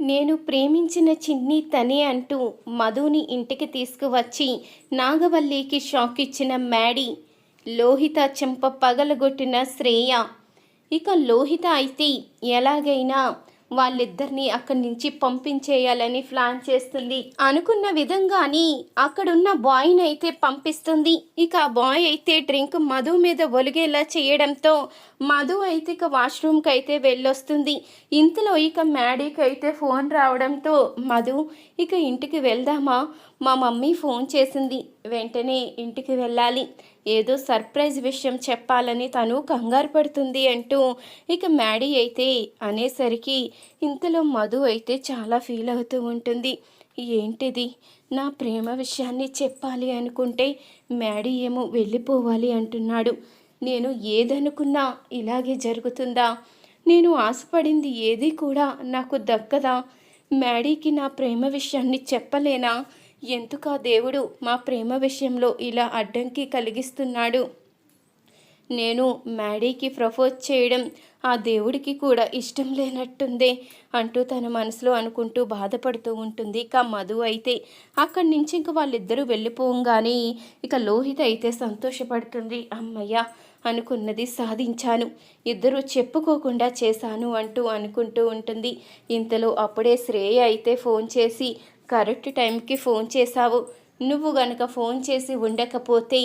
నేను ప్రేమించిన చిన్ని తనే అంటూ మధుని ఇంటికి తీసుకువచ్చి నాగవల్లికి షాక్ ఇచ్చిన మ్యాడీ లోహిత చెంప పగలగొట్టిన శ్రేయ. ఇక లోహిత అయితే ఎలాగైనా వాళ్ళిద్దరిని అక్కడి నుంచి పంపించేయాలని ప్లాన్ చేస్తుంది. అనుకున్న విధంగాని అక్కడున్న బాయ్ని అయితే పంపిస్తుంది. ఇక ఆ బాయ్ అయితే డ్రింక్ మధు మీద ఒలిగేలా చేయడంతో మధు అయితే ఇక వాష్రూమ్కి అయితే వెళ్ళొస్తుంది. ఇంతలో ఇక మ్యాడీకి అయితే ఫోన్ రావడంతో మధు ఇక ఇంటికి వెళ్దామా? మా మమ్మీ ఫోన్ చేసింది. వెంటనే ఇంటికి వెళ్ళాలి. ఏదో సర్ప్రైజ్ విషయం చెప్పాలని తను కంగారు పడుతుంది అంటూ ఇక మ్యాడీ అయితే అనేసరికి ఇంతలో మధు అయితే చాలా ఫీల్ అవుతూ ఉంటుంది. ఏంటిది? నా ప్రేమ విషయాన్ని చెప్పాలి అనుకుంటే మ్యాడీ ఏమో వెళ్ళిపోవాలి అంటున్నాడు. నేను ఏదనుకున్నా ఇలాగే జరుగుతుందా? నేను ఆశపడింది ఏది కూడా నాకు దక్కదా? మ్యాడీకి నా ప్రేమ విషయాన్ని చెప్పలేనా? ఎందుక దేవుడు మా ప్రేమ విషయంలో ఇలా అడ్డంకి కలిగిస్తున్నాడు? నేను మ్యాడీకి ప్రపోజ్ చేయడం ఆ దేవుడికి కూడా ఇష్టం లేనట్టుందే అంటూ తన మనసులో అనుకుంటూ బాధపడుతూ ఉంటుంది. ఇక మధు అయితే అక్కడి నుంచి ఇంక వాళ్ళిద్దరూ వెళ్ళిపోగానే ఇక లోహిత అయితే సంతోషపడుతుంది. అమ్మయ్య అనుకున్నది సాధించాను. ఇద్దరూ చెప్పుకోకుండా చేశాను అంటూ అనుకుంటూ ఉంటుంది. ఇంతలో అప్పుడే శ్రేయ అయితే ఫోన్ చేసి కరెక్ట్ టైంకి ఫోన్ చేశావు. నువ్వు గనక ఫోన్ చేసి ఉండకపోతే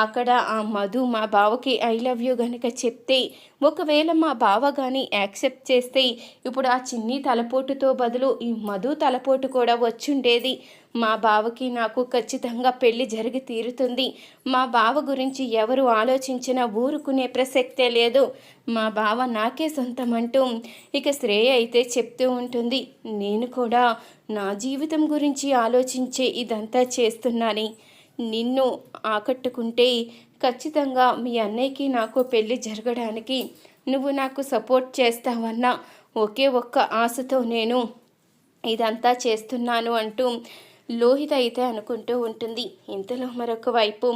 అక్కడ ఆ మధు మా బావకి ఐ లవ్ యూ గనుక చెప్తే ఒకవేళ మా బావ కానీ యాక్సెప్ట్ చేస్తే ఇప్పుడు ఆ చిన్ని తలపోటుతో బదులు ఈ మధు తలపోటు కూడా వచ్చుండేది. మా బావకి నాకు ఖచ్చితంగా పెళ్ళి జరిగి తీరుతుంది. మా బావ గురించి ఎవరు ఆలోచించినా ఊరుకునే ప్రసక్తే లేదు. మా బావ నాకే సొంతమంటూ ఇక శ్రేయ అయితే చెప్తూ ఉంటుంది నేను కూడా నా జీవితం గురించి ఆలోచించే ఇదంతా చేస్తున్నాని. నిన్ను ఆకట్టుకుంటే ఖచ్చితంగా మీ అన్నయ్యకి నాకు పెళ్ళి జరగడానికి నువ్వు నాకు సపోర్ట్ చేస్తావన్న ఒకే ఒక్క ఆశతో నేను ఇదంతా చేస్తున్నాను అంటూ లోహిత అయితే అనుకుంటూ ఉంటుంది. ఇంతలో మరొక వైపు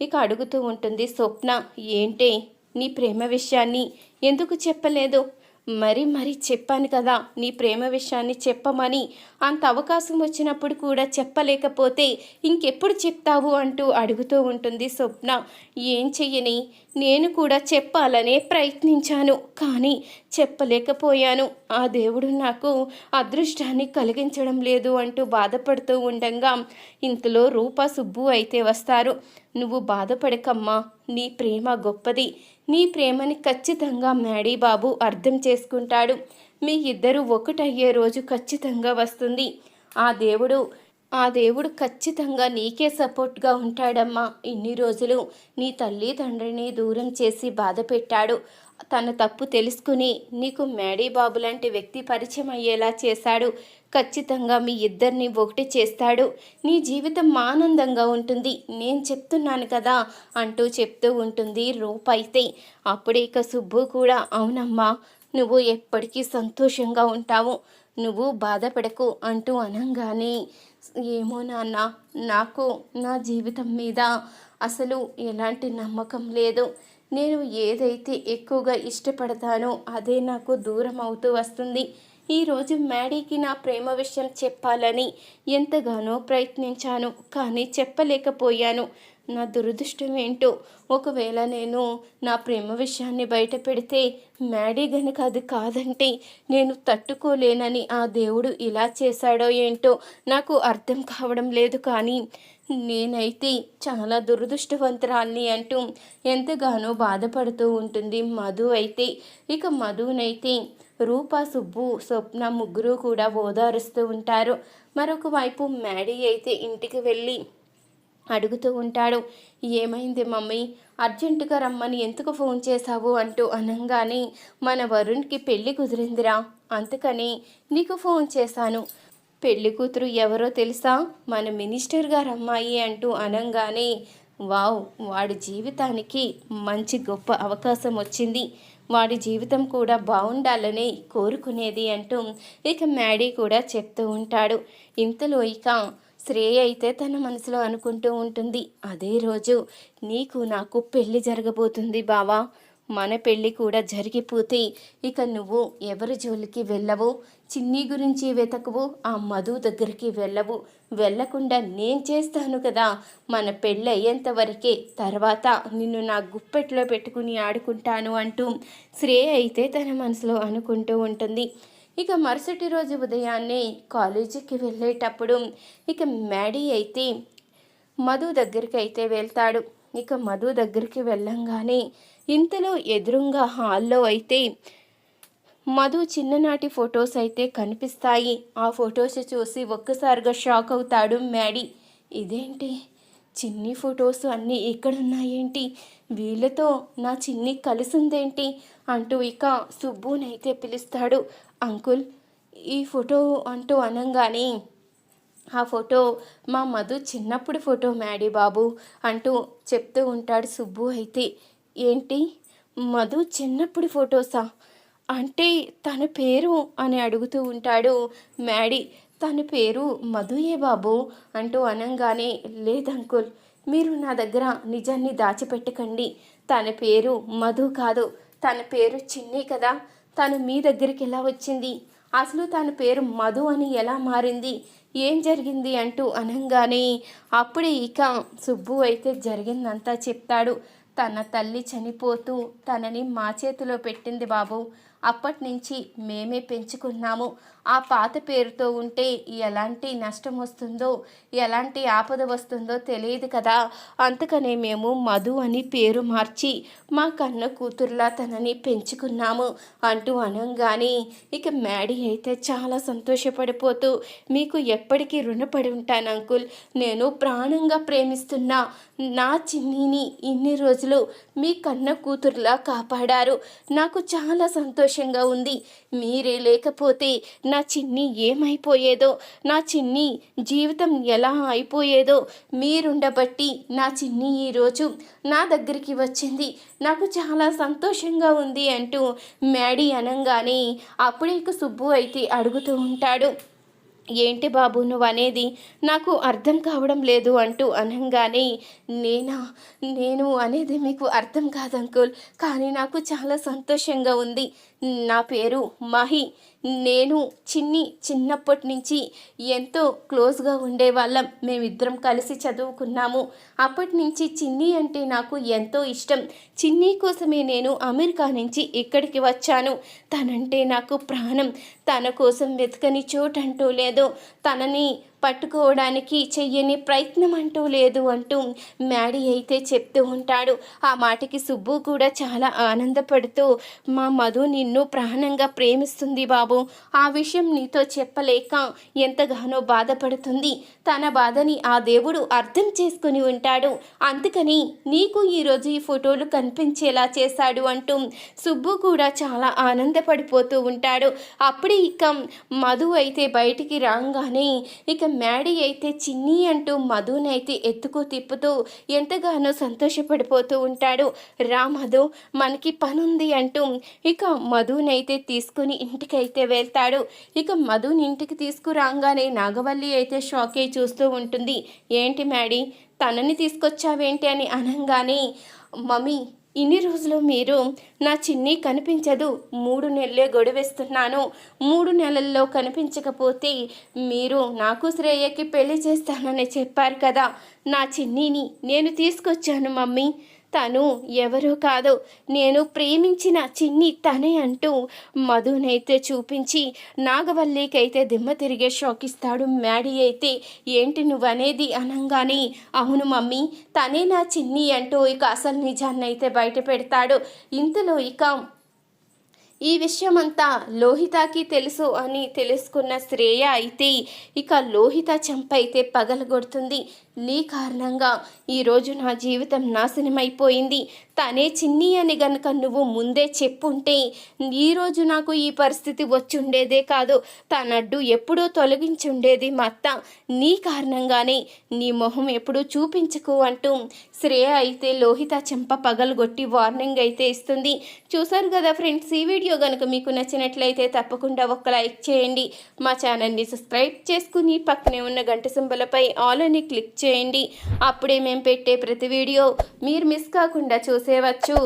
ఇక అడుగుతూ ఉంటుంది స్వప్న ఏంటే? నీ ప్రేమ విషయాన్ని ఎందుకు చెప్పలేదు? మరి మరి చెప్పాను కదా నీ ప్రేమ విషయాన్ని చెప్పమని. అంత అవకాశం వచ్చినప్పుడు కూడా చెప్పలేకపోతే ఇంకెప్పుడు చెప్తావు అంటూ అడుగుతూ ఉంటుంది స్వప్న. ఏం చెయ్యని? నేను కూడా చెప్పాలనే ప్రయత్నించాను కానీ చెప్పలేకపోయాను. ఆ దేవుడు నాకు అదృష్టాన్ని కలిగించడం లేదు అంటూ బాధపడుతూ ఉండగా ఇంతలో రూప సుబ్బు అయితే వస్తారు. నువ్వు బాధపడకమ్మా నీ ప్రేమ గొప్పది. నీ ప్రేమని ఖచ్చితంగా మ్యాడీ బాబు అర్థం చేసుకుంటాడు. మీ ఇద్దరు ఒకటయ్యే రోజు ఖచ్చితంగా వస్తుంది. ఆ దేవుడు ఆ దేవుడు ఖచ్చితంగా నీకే సపోర్ట్గా ఉంటాడమ్మా. ఇన్ని రోజులు నీ తల్లి తండ్రిని దూరం చేసి బాధ పెట్టాడు తన తప్పు తెలుసుకుని నీకు మేడీ బాబు లాంటి వ్యక్తి పరిచయం అయ్యేలా చేశాడు. ఖచ్చితంగా మీ ఇద్దరిని ఒకటి చేస్తాడు. నీ జీవితం ఆనందంగా ఉంటుంది. నేను చెప్తున్నాను కదా అంటూ చెప్తూ ఉంటుంది రూపైతే అప్పుడే ఇక సుబ్బు కూడా అవునమ్మా నువ్వు ఎప్పటికీ సంతోషంగా ఉంటావు. నువ్వు బాధపడకు అంటూ అనగానే ఏమో నాన్న నాకు నా జీవితం మీద అసలు ఎలాంటి నమ్మకం లేదు. నేను ఏదైతే ఎక్కువగా ఇష్టపడతానో అదే నాకు దూరం అవుతూ వస్తుంది. ఈరోజు మ్యాడీకి నా ప్రేమ విషయం చెప్పాలని ఎంతగానో ప్రయత్నించాను కానీ చెప్పలేకపోయాను. నా దురదృష్టం ఏంటో? ఒకవేళ నేను నా ప్రేమ విషయాన్ని బయట పెడితే మ్యాడీ గనుక అది కాదంటే నేను తట్టుకోలేనని ఆ దేవుడు ఇలా చేశాడో ఏంటో నాకు అర్థం కావడం లేదు కానీ నేనైతే చాలా దురదృష్టవంతురాల్ని అంటూ ఎంతగానో బాధపడుతూ ఉంటుంది మధు అయితే. ఇక మధునైతే రూప సుబ్బు స్వప్న ముగ్గురు కూడా ఓదారుస్తూ ఉంటారు. మరొక వైపు మ్యాడీ అయితే ఇంటికి వెళ్ళి అడుగుతూ ఉంటాడు. ఏమైంది మమ్మీ? అర్జెంటుగా రమ్మని ఎందుకు ఫోన్ చేశావు? అంటూ అనగానే మన వరుణ్కి పెళ్ళి కుదిరిందిరా. అందుకని నీకు ఫోన్ చేశాను. పెళ్ళి కూతురు ఎవరో తెలుసా? మన మినిస్టర్ గారు అమ్మాయి అంటూ అనగానే వావ్ వాడి జీవితానికి మంచి గొప్ప అవకాశం వచ్చింది. వాడి జీవితం కూడా బాగుండాలని కోరుకునేది అంటూ ఇక మ్యాడీ కూడా చెప్తూ ఉంటాడు. ఇంతలో ఇక శ్రేయ అయితే తన మనసులో అనుకుంటూ ఉంటుంది. అదే రోజు నీకు నాకు పెళ్ళి జరగబోతుంది బావా. మన పెళ్ళి కూడా జరిగిపోతే ఇక నువ్వు ఎవరి జోలికి వెళ్ళవు? చిన్ని గురించి వెతకవు ఆ మధు దగ్గరికి వెళ్ళవు. వెళ్ళకుండా నేను చేస్తాను కదా. మన పెళ్ళి అయ్యేంతవరకే తర్వాత నిన్ను నా గుప్పెట్లో పెట్టుకుని ఆడుకుంటాను అంటూ శ్రేయ అయితే తన మనసులో అనుకుంటూ ఉంటుంది. ఇక మరుసటి రోజు ఉదయాన్నే కాలేజీకి వెళ్ళేటప్పుడు ఇక మ్యాడీ అయితే మధు దగ్గరికి అయితే వెళ్తాడు. ఇక మధు దగ్గరికి వెళ్ళంగానే ఇంతలో ఎదురుంగా హాల్లో అయితే మధు చిన్ననాటి ఫొటోస్ అయితే కనిపిస్తాయి. ఆ ఫొటోస్ చూసి ఒక్కసారిగా షాక్ అవుతాడు మ్యాడీ. ఇదేంటి? చిన్ని ఫొటోస్ అన్నీ ఇక్కడున్నాయేంటి వీళ్ళతో నా చిన్ని కలిసిందేంటి? అంటూ ఇక సుబ్బునైతే పిలుస్తాడు. అంకుల్ ఈ ఫోటో అంటూ అనగానే ఆ ఫోటో మా మధు చిన్నప్పుడు ఫోటో మ్యాడీ బాబు అంటూ చెప్తూ ఉంటాడు సుబ్బు అయితే. ఏంటి? మధు చిన్నప్పుడు ఫొటోసా? అంటే తన పేరు అని అడుగుతూ ఉంటాడు. మ్యాడీ తన పేరు మధుయే బాబు అంటూ అనగానే లేదంకుల్ మీరు నా దగ్గర నిజాన్ని దాచిపెట్టకండి. తన పేరు మధు కాదు. తన పేరు చిన్ని కదా. తను మీ దగ్గరికి ఎలా వచ్చింది? అసలు తన పేరు మధు అని ఎలా మారింది? ఏం జరిగింది అంటూ అనగానే అప్పుడే ఇక సుబ్బు అయితే జరిగిందంతా చెప్తాడు. తన తల్లి చనిపోతూ తనని మా చేతిలో పెట్టింది బాబు. అప్పటి నుంచి మేమే పెంచుకున్నాము. ఆ పాత పేరుతో ఉంటే ఎలాంటి నష్టం వస్తుందో ఎలాంటి ఆపద వస్తుందో తెలియదు కదా. అందుకనే మేము మధు అని పేరు మార్చి మా కన్న కూతురులా తనని పెంచుకున్నాము అంటూ అనగానే ఇక మ్యాడీ అయితే చాలా సంతోషపడిపోతూ మీకు ఎప్పటికీ రుణపడి ఉంటాను అంకుల్. నేను ప్రాణంగా ప్రేమిస్తున్నా నా చిన్నిని ఇన్ని రోజులు మీ కన్న కూతురులా కాపాడారు. నాకు చాలా సంతోషంగా ఉంది. మీరే లేకపోతే నా నా చిన్ని ఏమైపోయేదో నా చిన్ని జీవితం ఎలా అయిపోయేదో మీరుండబట్టి నా చిన్ని ఈరోజు నా దగ్గరికి వచ్చింది. నాకు చాలా సంతోషంగా ఉంది అంటూ మ్యాడీ అనగానే అప్పుడే సుబ్బు అయితే అడుగుతూ ఉంటాడు. ఏంటి బాబు నువ్వు అనేది నాకు అర్థం కావడం లేదు అంటూ అనగానే నేనా? నేను అనేది మీకు అర్థం కాదు అంకుల్ కానీ నాకు చాలా సంతోషంగా ఉంది. నా పేరు మహి. నేను చిన్ని చిన్నప్పటి నుంచి ఎంతో క్లోజ్గా ఉండేవాళ్ళం. మేమిద్దరం కలిసి చదువుకున్నాము. అప్పటి నుంచి చిన్ని అంటే నాకు ఎంతో ఇష్టం. చిన్ని కోసమే నేను అమెరికా నుంచి ఇక్కడికి వచ్చాను. తనంటే నాకు ప్రాణం. తన కోసం వెతకని చోటంటూ లేదు. తనని పట్టుకోవడానికి చెయ్యని ప్రయత్నం అంటూ లేదు అంటూ మ్యాడీ అయితే చెప్తూ ఉంటాడు. ఆ మాటకి సుబ్బు కూడా చాలా ఆనందపడుతూ మా మధు నిన్ను ప్రాణంగా ప్రేమిస్తుంది బాబు. ఆ విషయం నీతో చెప్పలేక ఎంతగానో బాధపడుతుంది. తన బాధని ఆ దేవుడు అర్థం చేసుకుని ఉంటాడు. అందుకని నీకు ఈరోజు ఈ ఫోటోలు కనిపించేలా చేశాడు అంటూ సుబ్బు కూడా చాలా ఆనందపడిపోతూ ఉంటాడు. అప్పుడే ఇక మధు అయితే బయటికి రాగానే ఇక మ్యాడీ అయితే చిన్ని అంటూ మధునైతే ఎత్తుకు తిప్పుతూ ఎంతగానో సంతోషపడిపోతూ ఉంటాడు. రా మధు మనకి పనుంది అంటూ ఇక మధునైతే తీసుకుని ఇంటికైతే వెళ్తాడు. ఇక మధుని ఇంటికి తీసుకురాగానే నాగవల్లి అయితే షాక్ అయి చూస్తూ ఉంటుంది. ఏంటి మ్యాడీ తనని తీసుకొచ్చావేంటి? అని అనగానే మమ్మీ ఇన్ని రోజులు మీరు నా చిన్ని కనిపించదు. మూడు నెలలే గొడవేస్తున్నాను. మూడు నెలల్లో కనిపించకపోతే మీరు నాకు శ్రేయకి పెళ్ళి చేస్తానని చెప్పారు కదా. నా చిన్నిని నేను తీసుకొచ్చాను మమ్మీ. తను ఎవరో కాదు. నేను ప్రేమించిన చిన్ని తనే అంటూ మధునైతే చూపించి నాగవల్లికైతే దిమ్మ తిరిగే షాక్ ఇస్తాడు మ్యాడీ అయితే ఏంటి నువ్వనేది అనంగానే అవును మమ్మీ తనే నా చిన్ని అంటూ ఇక అసలు నిజాన్ని అయితే బయట పెడతాడు. ఇంతలో ఇక ఈ విషయమంతా లోహితకి తెలుసు అని తెలుసుకున్న శ్రేయ అయితే ఇక లోహిత చెంప అయితే పగలగొడుతుంది. నీ కారణంగా ఈరోజు నా జీవితం నాశనమైపోయింది. తనే చిన్ని అని గనుక నువ్వు ముందే చెప్పుంటే ఈరోజు నాకు ఈ పరిస్థితి వచ్చుండేదే కాదు. తనడ్డు ఎప్పుడూ తొలగించుండేది మా అత్త. నీ కారణంగానే నీ మొహం ఎప్పుడూ చూపించకు అంటూ శ్రేయ అయితే లోహిత చెంప పగలగొట్టి వార్నింగ్ అయితే ఇస్తుంది. చూసారు కదా ఫ్రెండ్స్ ఈ వీడియో కనుక మీకు నచ్చినట్లయితే తప్పకుండా ఒక లైక్ చేయండి. మా ఛానల్ని సబ్స్క్రైబ్ చేసుకుని పక్కనే ఉన్న గంట సింబలపై ఆల్ అని క్లిక్ చేయండి. అప్పుడే మేము పెట్టే ప్రతి వీడియో మీరు మిస్ కాకుండా చూసేవచ్చు